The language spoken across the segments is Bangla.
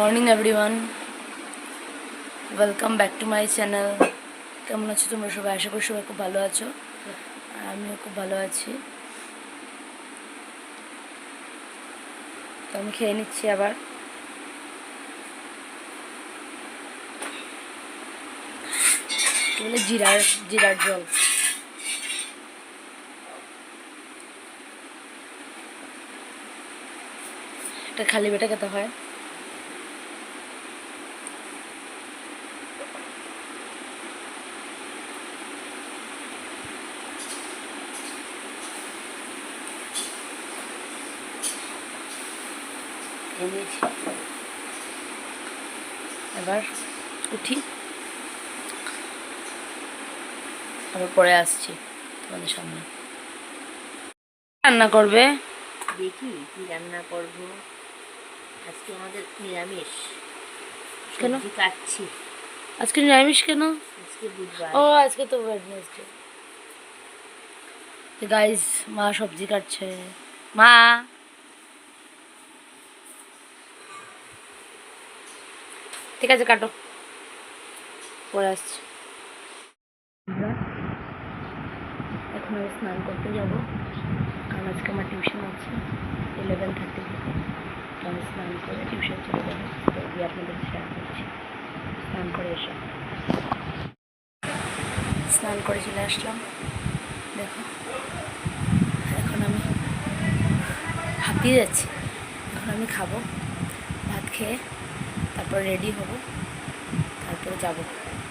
Morning everyone. Welcome back to my channel. কেমন আছো তোমরা সবাই? আশা করি সবাই খুব ভালো আছো। আর আমিও খুব ভালো আছি। তো আমি খেয়ে নিচ্ছি আবার। বলে? জিরার জিরার জল। এটা খালি বেটা খেতে হয়। নিয়েছি এবার উঠি। আবার পরে আসছি তোমাদের সামনে। রান্না করবে? দেখি কি রান্না করব। আজকে আমাদের নিরামিষ। কেন? কাটছি। আজকে নিরামিষ কেন? আজকে বুধবার। ও আজকে তো ওয়েডনেসডে গাইস মা সবজি কাটছে। মা! ঠিক আছে, কাটো। পরে আসছি। এখন আমি স্নান করতে যাব। কারণ আজকে আমার টিউশন আছে ইলেভেন থার্টি আমি স্নান করে টিউশন চলে যাব। তো গিয়ে আপনাদের শেয়ার করছি। স্নান করে এসে। স্নান করে চলে আসলাম। দেখো, এখন আমি হাঁপিয়ে যাচ্ছি। এখন আমি খাব, ভাত খেয়ে তারপর রেডি হব। তারপরে যাব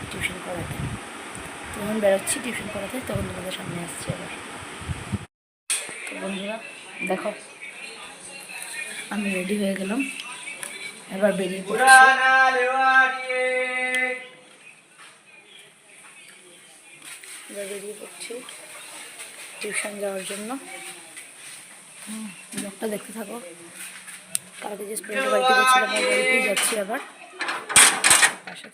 টিউশন করাতে তখন বেরোচ্ছি টিউশন করাতে তখন তোমাদের সামনে আসছি আবার। তো বন্ধুরা, দেখো, আমি রেডি হয়ে গেলাম। এবার বেরিয়ে পড়ছি। এবার বেরিয়ে পড়ছি টিউশন যাওয়ার জন্য। ব্লগটা দেখতে থাকো। কালকে যে স্টুডেন্টের বাড়িতে গেছিলাম বাড়িতেই যাচ্ছি আবার। পাশে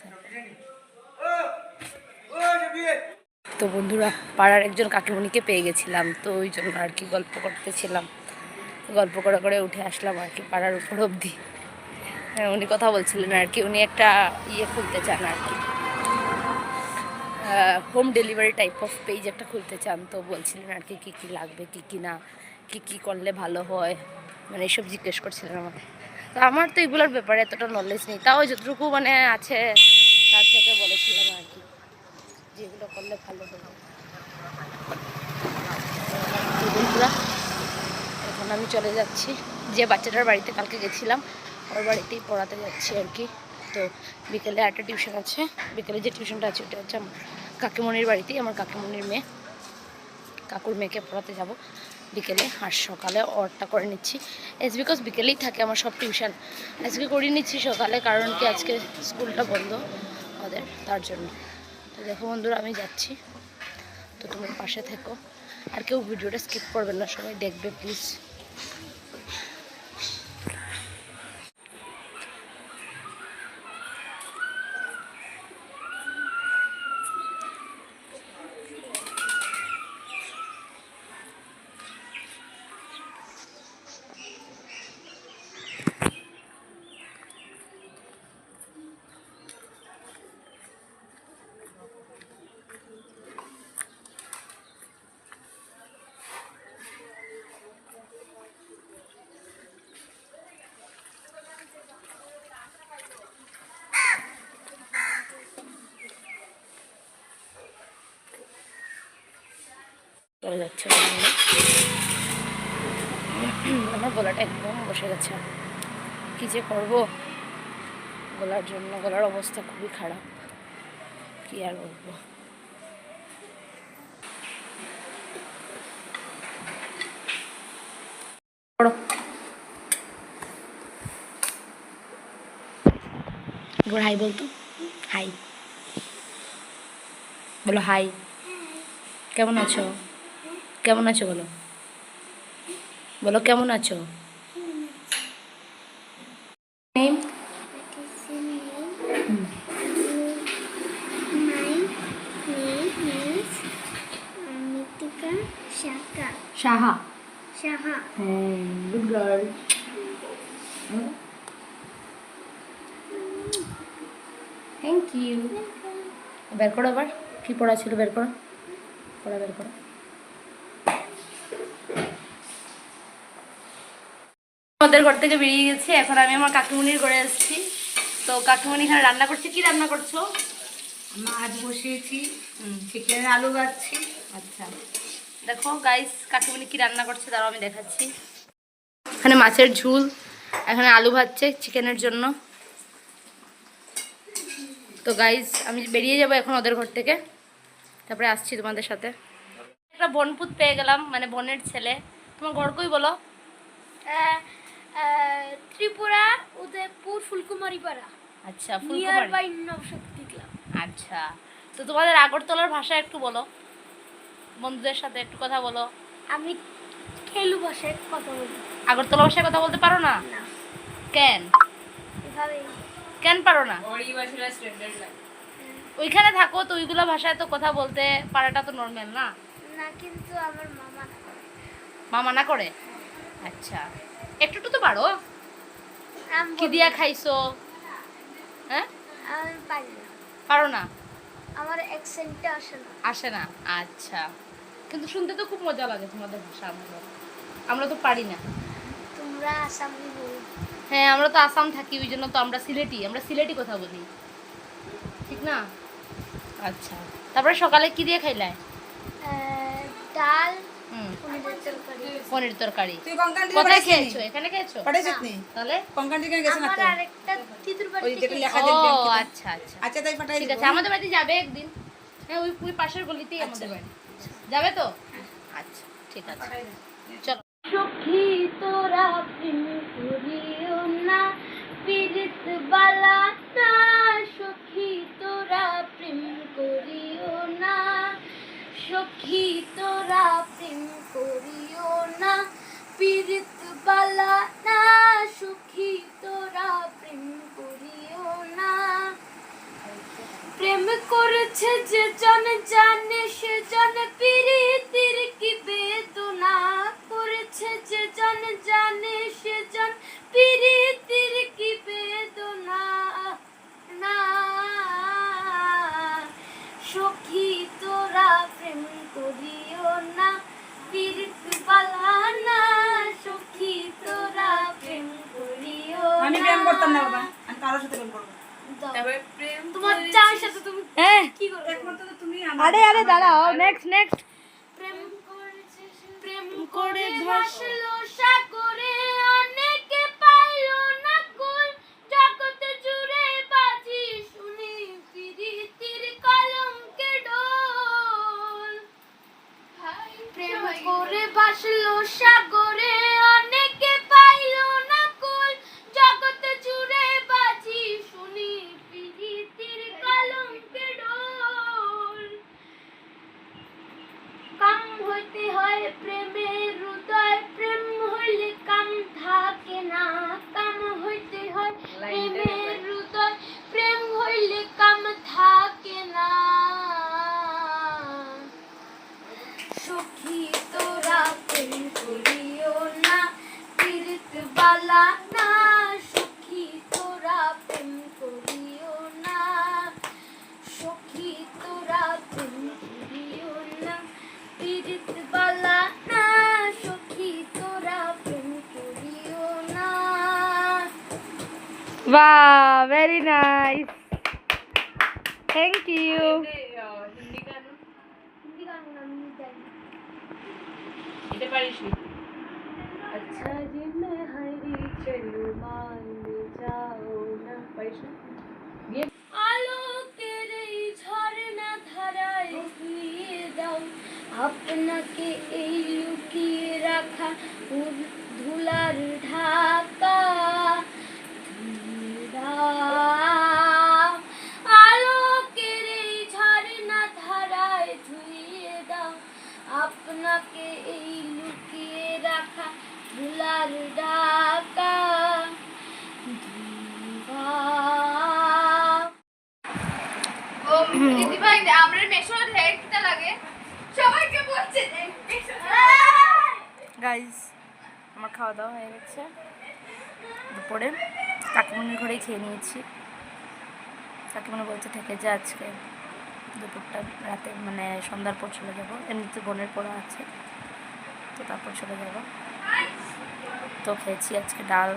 তো বন্ধুরা পাড়ার একজন কাকিমণিকে পেয়ে গেছিলাম তো ওই জন্য আর কি গল্প করতেছিলাম। গল্প করে করে উঠে আসলাম আর কি পাড়ার উপর অবধি। হ্যাঁ, উনি কথা বলছিলেন আর কি উনি একটা ইয়ে খুলতে চান আর কি। Home delivery type of page একটা খুলতে চান তো বলছিলেন আর কি কী কী লাগবে কী কী না কী কী করলে ভালো হয়। মানে এইসব জিজ্ঞেস করছিলেন আমাকে। তো আমার তো এগুলোর ব্যাপারে এতটা নলেজ নেই। তাও যতটুকু মানে আছে, তার থেকে বলেছিলাম আর কি যেগুলো করলে ভালো হবে। এখন আমি চলে যাচ্ছি। যে বাচ্চাটার বাড়িতে কালকে গেছিলাম, ওর বাড়িতেই পড়াতে যাচ্ছি আর কি। তো বিকেলে একটা টিউশন আছে। বিকেলে যে টিউশনটা আছে, ওটা হচ্ছে আমার কাকিমণির বাড়িতেই, আমার কাকিমণির মেয়ে। কাকুর মেয়েকে পড়াতে যাব। বিকেলে আর সকালে অর্ডারটা করে নিচ্ছি। এস বিকজ বিকেলেই থাকে আমার সব টিউশন আজকে করিয়ে নিচ্ছি সকালে কারণ কি আজকে স্কুলটা বন্ধ ওদের তার জন্য। তো দেখো বন্ধুরা, আমি যাচ্ছি। তো তোমার পাশে থেকো। আর কেউ ভিডিওটা স্কিপ করবেন না, সবাই দেখবে প্লিজ চলে যাচ্ছে আমার গলাটা একদম বসে গেছে। কী যে করব? গলার জন্য, গলার অবস্থা খুবই খারাপ। কি আর বলব? পড়ো। হাই বলতো। হাই। বলো হাই। কেমন আছো? কেমন আছো বলো? বলো কেমন আছো? সাহা। হ্যাঁ গুড গার্ল থ্যাংক ইউ বের করো আবার। কি পড়া ছিল? বের করো। পড়া বের করো। আমাদের ঘর থেকে বেরিয়ে গেছি। এখন আমি আমার কাকিমুনির ঘরে এসেছি তো কাকিমুনি এখানে রান্না করছে। কি রান্না করছ? মাছ বসিয়েছি চিকেনের আলু ভাজছি। আচ্ছা। দেখো গাইস কাকিমুনি কি রান্না করছে তারাও আমি দেখাচ্ছি। এখানে মাছের ঝুল এখানে আলু ভাজছে চিকেনের জন্য। তো গাইস আমি বেরিয়ে যাব এখন ওদের ঘর থেকে। তারপরে আসছি তোমাদের সাথে। একটা বনপুত পেয়ে গেলাম মানে বোনের ছেলে। তোমার ঘর কই বলো? ত্রিপুরা উদয়পুর ফুলকুমারি পাড়া আচ্ছা নিয়ার বাই নবশক্তি ক্লাব আচ্ছা তো তোমাদের আগরতলার ভাষা একটু বলো। বন্ধুদের সাথে একটু কথা বলো। আমি খেলু ভাষায় কথা বলি। আগরতলা ভাষায় কথা বলতে পারো না? না। কেন? কেন পারো না? ওইখানে থাকো তো ওইগুলো ভাষায় তো কথা বলতে পারাটা তো নর্মাল না? না কিন্তু আমার মামা না করে। মা মানা করে? আচ্ছা। একটু তো পারো কি দিয়া। খাইছো? হ্যাঁ আমি পারি না। পারো না? আমার অ্যাকসেন্টটা আসে না। আসে না? আচ্ছা। কিন্তু শুনতে তো খুব মজা লাগে তোমাদের ভাষা আমাদের। আমরা তো পারি না। তোমরা আসামি বলো? হ্যাঁ আমরা তো আসাম থাকি ওই জন্য তো আমরা সিলেটি আমরা সিলেটি কথা বলি। ঠিক না? আচ্ছা। তারপরে সকালে কি দিয়ে খাইলাই আহ, ডাল পনির তরকারি। কোথায় খেয়েছো? এখানে খেয়েছো? তাহলে। আচ্ছা আচ্ছা। আচ্ছা তাই পাঠাই ঠিক আছে আমাদের বাড়িতে যাবে একদিন। হ্যাঁ ওই ওই পাশের গলিতেই আমাদের বাড়ি। যাবে তো? আচ্ছা ঠিক আছে। চলো। সখী তোরা প্রেম করিও না পীড়িত বালা সখী তোরা প্রেম করিও না। সখী তোরা প্রেম করিও না, পীড়িত বালা না, সখী তোরা প্রেম করিও না। প্রেম করেছে যে জন জানে, সে জন প্রীতির কি বেদনা? করেছে যে জন জানে, সে জন প্রীতির কি বেদনা? না, সখী তোরা করিও না পীড়িত বালা সখী তোরা প্রেম করিও আমি প্রেম করতাম না বাবা আমি কারোর সাথে করব প্রেম তোমার চার সাথে তুমি কি করবে? একমাত্র তুমি আরে আরে দাঁড়াও নেক্সট নেক্সট প্রেম করেছে প্রেম করে ভাসলো সাগরে করে ভাসলো সাগরে অনেকে পাইলো না কুল। জগতে জুড়ে বাজি শুনি প্রীতির কলঙ্কে ডোল কাম হইতে হয় প্রেমের হৃদয় প্রেম হইলে কাম থাকে না। কাম হইতে হয় প্রেমের হৃদয় প্রেম হইলে কাম থাকে না সখী তোরা করিও না, পীড়িত বালা না, সখী তোরা প্রেম করিও না, সখী তোরা প্রেম করিও না, পীড়িত বালা না, সখী তোরা প্রেম করিও না। বাহ ভেরি নাইস থ্যাংক ইউ এটা পারিস अच्छा जी मैं हरी चलू मान जाओ ना আলোকের এই ঝর্ণা ধারায় ধুইয়ে দাও আপনাকে এই লুকিয়ে রাখা উর- ধুলার ঢাকা ধুইয়ে দাও। আলোকের এই ঝর্ণা ধারায় ধুইয়ে দাও আপনাকে এই লুকিয়ে রাখা গাইজ আমার খাওয়া দাওয়া হয়ে গেছে দুপুরে কাকিমনির ঘরেই খেয়ে নিয়েছি কাকিমনে বলছে থেকে যে আজকে দুপুরটা রাতে মানে সন্ধ্যার পর চলে যাব এমনিতে বোনের পড়া আছে তো তারপর চলে যাব তো খেয়েছি আজকে ডাল,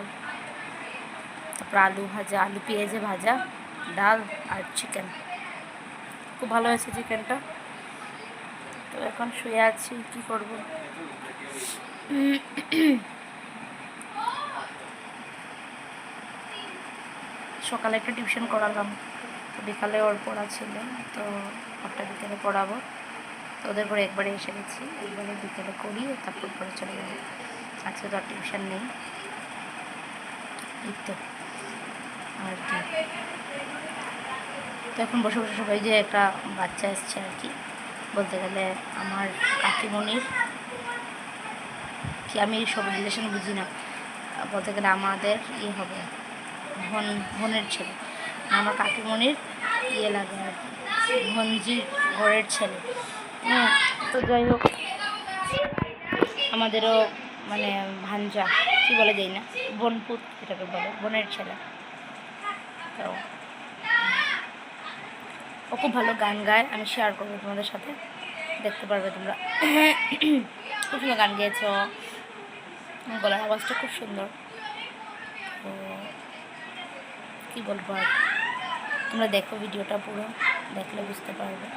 তারপর আলু ভাজা, আলু পেঁয়াজে ভাজা, ডাল আর চিকেন খুব ভালো হয়েছে চিকেনটা তো এখন শুয়ে আছি, কি করব? সকালে একটা টিউশন করালাম। তো বিকালে ওর পড়া ছিল, তো একটা বিকেলে পড়াবো। তো ওদের পরে একবারে এসে গেছি, একবারে বিকেলে করি, তারপর পরে চলে যাব। আজকে তো আর টিউশন নেই তো, আর কি। তো এখন বসে বসে সবাই যে একটা বাচ্চা এসছে আর কি। বলতে গেলে আমার কাকিমণির। কি আমি সব রিলেশন বুঝি না। বলতে গেলে আমাদের ইয়ে হবে বোন বোনের ছেলে। আমার কাকিমণির ইয়ে লাগে আর কি ভঞ্জির ঘরের ছেলে। হ্যাঁ তো যাই হোক, আমাদেরও মানে ভাঞ্জা, কি বলে যাই না, বোনপুত এটাকে বলে, বোনের ছেলে। তো, ও খুব ভালো গান গায়, আমি শেয়ার করব তোমাদের সাথে, দেখতে পারবে তোমরা। খুব সুন্দর গান গেয়েছ গলার আওয়াজটা খুব সুন্দর। তো, কী বলব আর? তোমরা দেখো ভিডিওটা পুরো, দেখলে বুঝতে পারবে।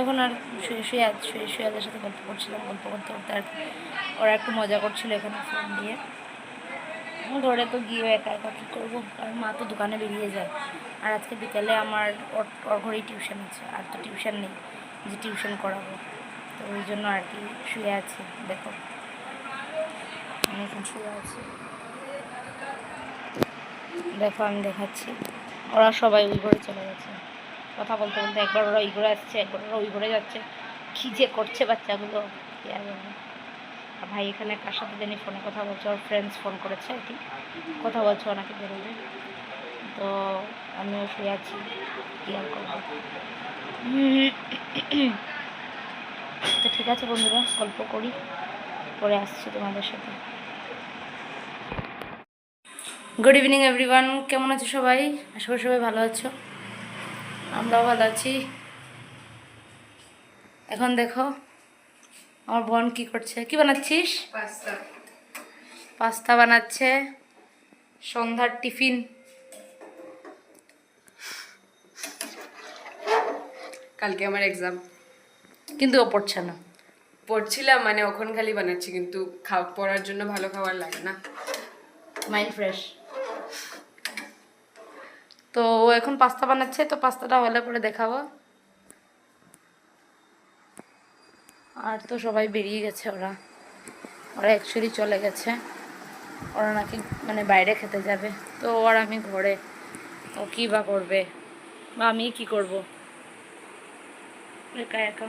এখন আর শুয়ে শুয়ে শুয়ে শুয়ে ওদের সাথে গল্প করছিলাম, গল্প করতে করতে আর ওরা একটু মজা করছিল এখানে ফোন দিয়ে ঘরে তো গিয়ে একা একা কী করব? কারণ মা তো দোকানে বেরিয়ে যায়। আর আজকে বিকেলে আমার ওর ঘরেই টিউশন আছে, আর তো টিউশন নেই যে টিউশন করাবো। তো ওই জন্য আর কি শুয়ে আছি, দেখো। আমি এখন শুয়ে আছি। দেখো, আমি দেখাচ্ছি। ওরা সবাই ওই ঘরে চলে গেছে। কথা বলতে বলতে একবার ওরা ওই ঘরে আসছে, একবার ওরা ওই ঘরে যাচ্ছে। কী যে করছে বাচ্চাগুলো, কি আর ভাই এখানে কার সাথে জানি ফোনে কথা বলছে? ওর ফ্রেন্ডস ফোন করেছে আর কি কথা বলছে ওনাকে বেরোবে তো আমিও শুয়ে আছি। কি আর করব? তো ঠিক আছে বন্ধুরা, গল্প করি। পরে আসছি তোমাদের সাথে। গুড ইভিনিং এভরিওয়ান কেমন আছো সবাই? আশা করি সবাই ভালো আছো। আমরাও ভালো আছি। এখন দেখো আমার বোন কি করছে? কি বানাচ্ছিস? পাস্তা। বানাচ্ছে সন্ধ্যার টিফিন। কালকে আমার এক্সাম কিন্তু ও পড়ছে না। পড়ছিলাম মানে ওখান খালি বানাচ্ছি কিন্তু খাওয়া পড়ার জন্য ভালো খাবার লাগে না। মাইন্ড ফ্রেশ তো ও এখন পাস্তা বানাচ্ছে, তো পাস্তাটা হলে পরে দেখাবো। আর তো সবাই বেরিয়ে গেছে ওরা। ওরা অ্যাকচুয়ালি চলে গেছে। ওরা নাকি মানে বাইরে খেতে যাবে। তো আর আমি ঘরে। ও কী বা করবে? বা আমি কি করব? একা একা।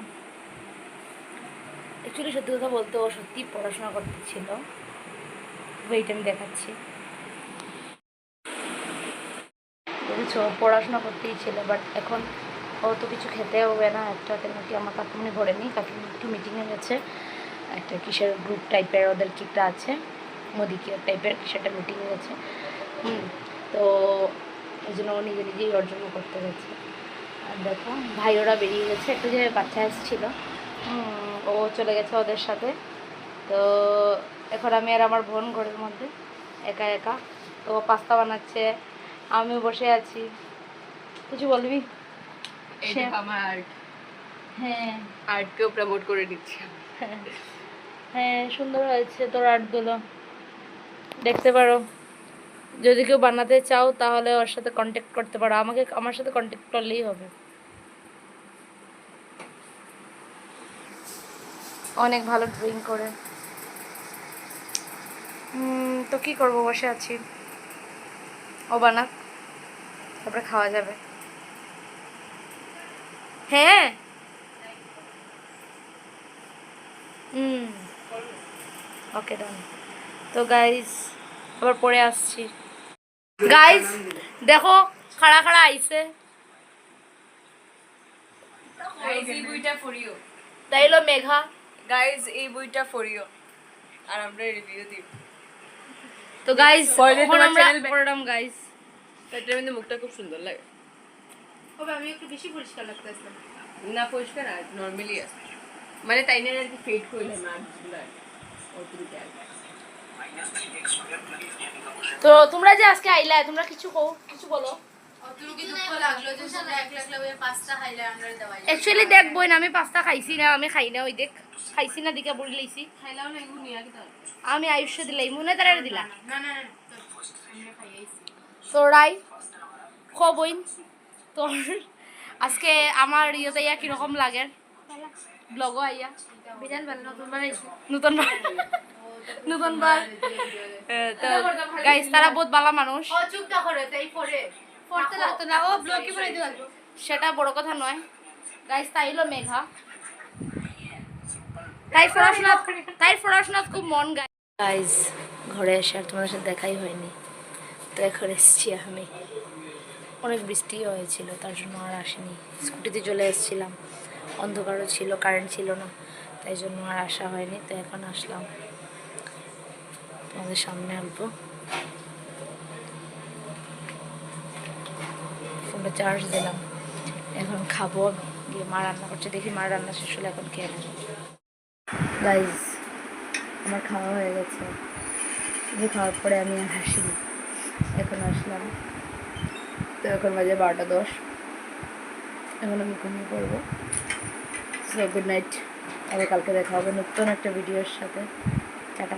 অ্যাকচুয়ালি সত্যি কথা বলতে ও সত্যি পড়াশোনা করতে ছিল ওয়েট আমি দেখাচ্ছি। বুঝেছ পড়াশোনা করতেই ছিল বাট এখন অত কিছু খেতে হবে না, একটা নাকি আমার কাকুমনি ঘরে নেই কাকুমনি একটু মিটিংয়ে গেছে, একটা কিসের গ্রুপ টাইপের ওদের কি একটা আছে মোদি কেয়ার টাইপের কিসেরটা মিটিংয়ে গেছে, হুম, তো ওই জন্য ও নিজে নিজেই অর্জন করতে গেছে। আর দেখো, ভাই ওরা বেরিয়ে গেছে, একটু যে বাচ্চা এসেছিল ও চলে গেছে ওদের সাথে, তো এখন আমি আর আমার বোন ঘরের মধ্যে, একা একা, তো পাস্তা বানাচ্ছে আমিও বসে আছি। কিছু বলবি? আমার আর্ট হ্যাঁ। আর্টকেও প্রমোট করে দিচ্ছি। হ্যাঁ। হ্যাঁ সুন্দর হয়েছে তোর আর্টগুলো দেখতে পারো। যদি কেউ বানাতে চাও তাহলে ওর সাথে কন্ট্যাক্ট করতে পারো। আমাকে আমার সাথে কন্ট্যাক্ট করলেই হবে। অনেক ভালো ড্রয়িং করে। তো কি করব? বসে আছি। ও বানাক তারপরে খাওয়া যাবে। হ্যাঁ। হুম। ওকে ডান তো গাইজ আবার পরে আসছি। গাইজ দেখো খাড়া খাড়া আইছে। গাইজ এই বইটা পড়িও তাই মেঘা। গাইজ এই বইটা পড়িও আর আমরা রিভিউ দিব। তো গাইজ আমরা গাইজ এটার মধ্যে মুখটা খুব সুন্দর লাগে। তবে আমি একটু বেশি পরিষ্কার লাগতেছে না পরিষ্কার আর নর্মালি আছে। মানে তাই না আর কি ফেড অতটুকু আর তো তোমরা যে আজকে আইলা তোমরা কিছু কও কিছু বলো। অ্যাকচুয়ালি দেখ বই না আমি পাস্তা খাইছি না আমি খাই না ওই দেখ। খাইছি না দিকে বড়ি লাইছি। খাইলাও না এগুলো নিয়ে আগে আমি আয়ুষ্য দিলাই মনে তারা দিলা তোরাই খ বইন তোর আজকে আমার ইয়েতে ইয়া কীরকম লাগে? ব্লগও আইয়া। নতুন নতুন বার নতুন বার এ, তো গাইস তারা বহুত ভালো মানুষ ও চুপটা করে তাই পরে পড়তে লাগতো না ও ব্লকে পড়ে দিতে পারব সেটা বড় কথা নয়। গাইস মেঘা তাই পড়াশোনা তাই পড়াশোনা খুব মন গাইস ঘরে এসে আর তোমাদের সাথে দেখাই হয়নি। তো এখন এসেছি আমি। অনেক বৃষ্টিও হয়েছিল, তার জন্য আর আসেনি। স্কুটিতে চলে এসেছিলাম। অন্ধকারও ছিল কারেন্ট ছিল না, তাই জন্য আর আসা হয়নি, তো এখন আসলাম। তোমাদের সামনে আসব। ফোনটা চার্জ দিলাম। এখন খাব গিয়ে মা রান্না করছে, দেখি মা রান্না শেষ হলে এখন খেয়ে নেব। গাইজ আমার খাওয়া হয়ে গেছে। খাওয়ার পরে আমি আর আসিনি। আসলাম তো এখন বাজে বারোটা দশ। এখন আমি ঘুমিয়ে পড়ব। সো গুড নাইট আবার কালকে দেখা হবে নতুন একটা ভিডিওর সাথে। টাটা।